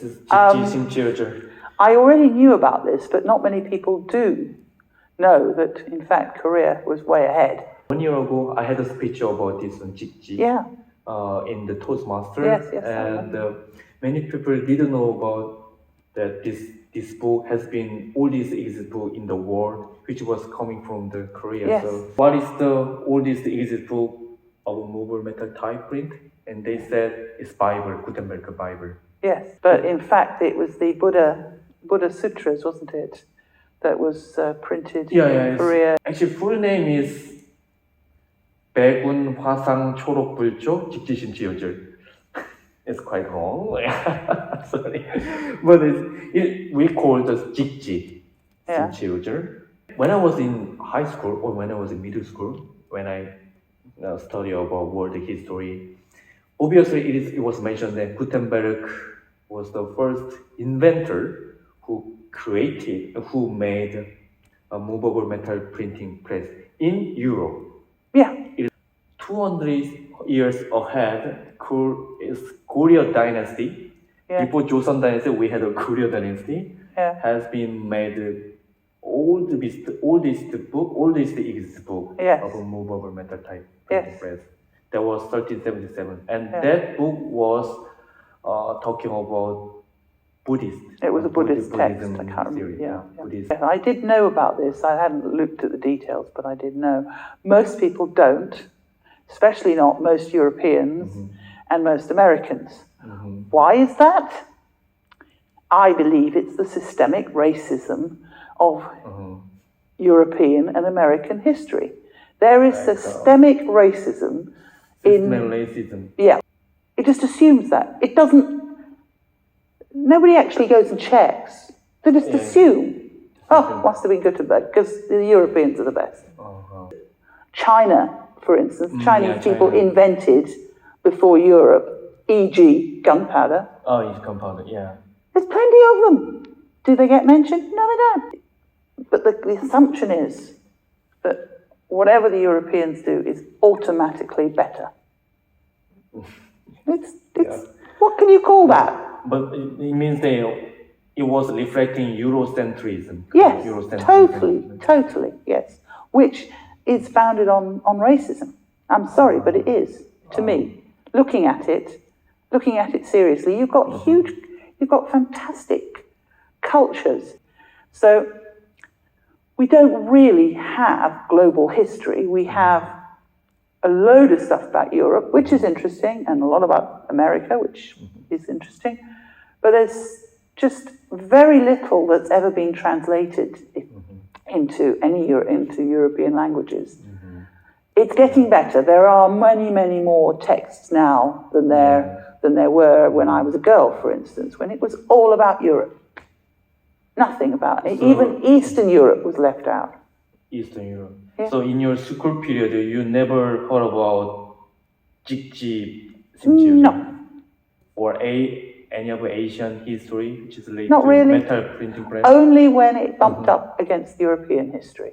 This is Um, I already knew about this, but not many people do know that, in fact, Korea was way ahead. One year ago, I had a speech about this on Jigji Yeah, uh, in the Toastmasters. Yes, yes, and uh, many people didn't know about that this this book has been oldest exist book in the world, which was coming from the Korea. Yes. So, what is the oldest exist book of movable metal type print? And they said it's Bible, Gutenberg Bible. yes. But in fact, it was the Buddha Buddha Sutras, wasn't it, that was uh, printed Yeah, in yeah. it's- Korea. Actually, full name is 백운 화상 초록불조 직지심지요절. It's quite long. Sorry, but it's, it, we call it as 직지 Yeah. 심지요절. When I was in high school or when I was in middle school, when I uh, study about world history, obviously it, is, it was mentioned that Gutenberg was the first inventor who created, who made a movable metal printing press in Europe. Yeah, It is 200 years ahead, Kor- is Goryeo dynasty. Yeah. Before Joseon dynasty, we had a Goryeo dynasty. yeah, Has been made oldest, oldest book, oldest exist book Yes. of a movable metal type Yes. printing press. That was 1377, and Yeah. that book was uh, talking about Buddhist. it was a uh, Buddhist text. Buddhism I can't remember. Yeah, yeah. Buddhist. I did know about this. I hadn't looked at the details, but I did know. Most people don't, especially not most Europeans and most Americans. Mhm. Why is that? I believe it's the systemic racism of Mhm. European and American history. There is uh, systemic racism in. Racism. Yeah. It just assumes that. It doesn't. Nobody actually goes and checks. They just Yeah. assume. Oh, must have been Gutenberg because the Europeans are the best. Uh-huh. China, for instance, Chinese yeah, people China. invented before Europe, e.g., gunpowder. Oh, it's compounded, yeah. There's plenty of them. Do they get mentioned? No, they don't. But the, the assumption is that whatever the Europeans do is automatically better. It's, it's, What can you call that? But it, it means that it was reflecting Eurocentrism. Yes, Eurocentrism. totally, totally, yes. Which is founded on, on racism. I'm sorry, but it is, to me. Looking at it, looking at it seriously, you've got mm-hmm. huge, you've got fantastic cultures. So we don't really have global history. We have a load of stuff about Europe, which is interesting, and a lot about America, which mm-hmm. is interesting. But there's just very little that's ever been translated i- into any into European languages. Mm-hmm. It's getting better. There are many, many more texts now than there than there were when I was a girl, for instance, when it was all about Europe. Nothing about it. Even Eastern Europe was left out. Eastern Europe. Yeah. So in your school period, you never heard about Jikji No, or a any of Asian history which is related Not to really. metal printing press. only when it bumped mm-hmm. up against European history.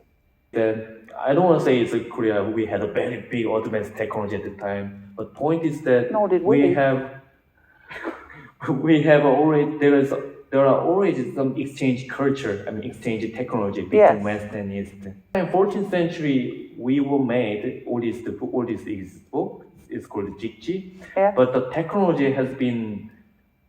Then I don't want to say it's a Korea. We had a very big advanced technology at the time, but point is that Nor did we. have we have already there is there are already some exchange culture. I mean exchange technology between Yes. West and East. In 14th century, we were made oldest book, oldest exist book. It's called Jikji, Yeah. but the technology has been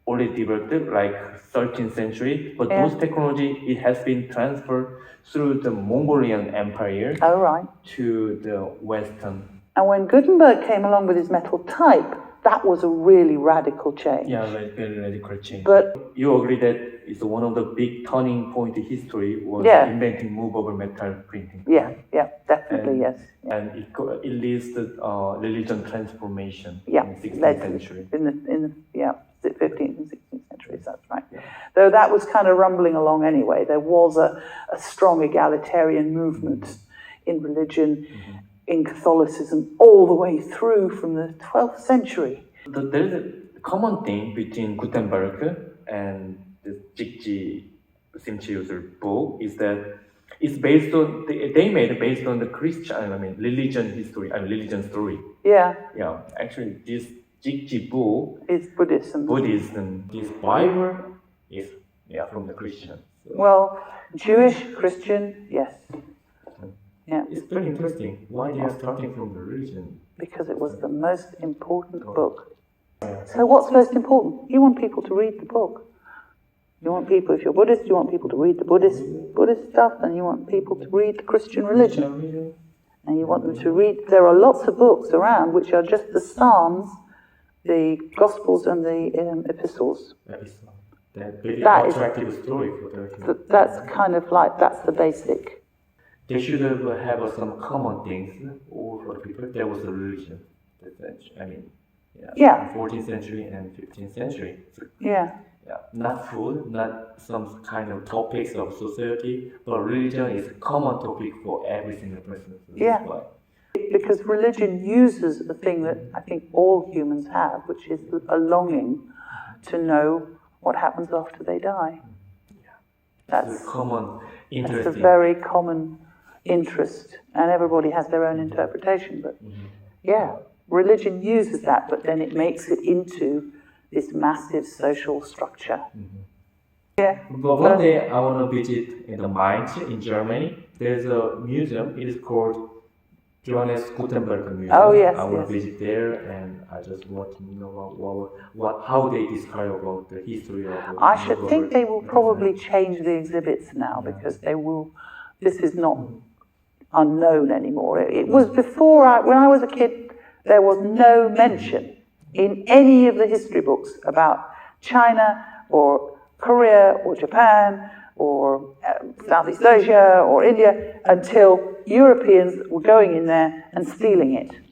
already developed like 13th century. But Yeah. those technology it has been transferred through the Mongolian Empire Oh, right. to the Western. And when Gutenberg came along with his metal type, that was a really radical change. Yeah, like very radical change. But you agree that it's one of the big turning point in history was Yeah. inventing movable metal printing. yeah, yeah, definitely, And- yes. And it, it leads to uh, religion transformation Yeah, in 16th led century. in the in the yeah, 15th and 16th centuries. That's right. Yeah. Though that was kind of rumbling along anyway. There was a, a strong egalitarian movement in religion, Mm-hmm. In Catholicism, all the way through from the 12th century. The, there is a common thing between Gutenberg and the Jikji Simchiuser book is that it's based on they, made it based on the Christian I mean religion history I mean religion story. Yeah, Yeah, actually this Jigjibu, is Buddhism. Buddhism. This Bible is yeah from the Christian. So Well, Jewish, Christian, yes. Yeah, it's very interesting why they are starting from the religion. because it was the most important book. So, what's most important? You want people to read the book. You want people, if you're Buddhist, you want people to read the Buddhist Buddhist stuff, and you want people to read the Christian religion. And you want them to read. There are lots of books around which are just the Psalms, the Gospels, and the um, Epistles. That is that is- story for That's kind of like that's the basic. They should have, uh, have uh, some common things all for the people. There was a religion. I mean, yeah. Yeah. 14th century and 15th century. Yeah, yeah, not food, not some kind of topics of society, but religion is a common topic for every single person. So Yeah. because religion uses the thing that I think all humans have, which is a longing to know what happens after they die. It's That's a common It's a very common interest, and everybody has their own interpretation. But mm-hmm. yeah, religion uses that, but then it makes it into this massive social structure. Mm-hmm. Yeah, But one day I want to visit in the Mainz in Germany. There's a museum. It is called Johannes Gutenberg Museum. Oh, yes, I want yes. to visit there, and I just want to know what, what, what how they describe about the history of. the I should think they will mm-hmm. probably change the exhibits now because they will. This is not unknown anymore. It, it was before I, when I was a kid, there was no mention in any of the history books about China or Korea or Japan or um, Southeast Asia or India until Europeans were going in there and stealing it.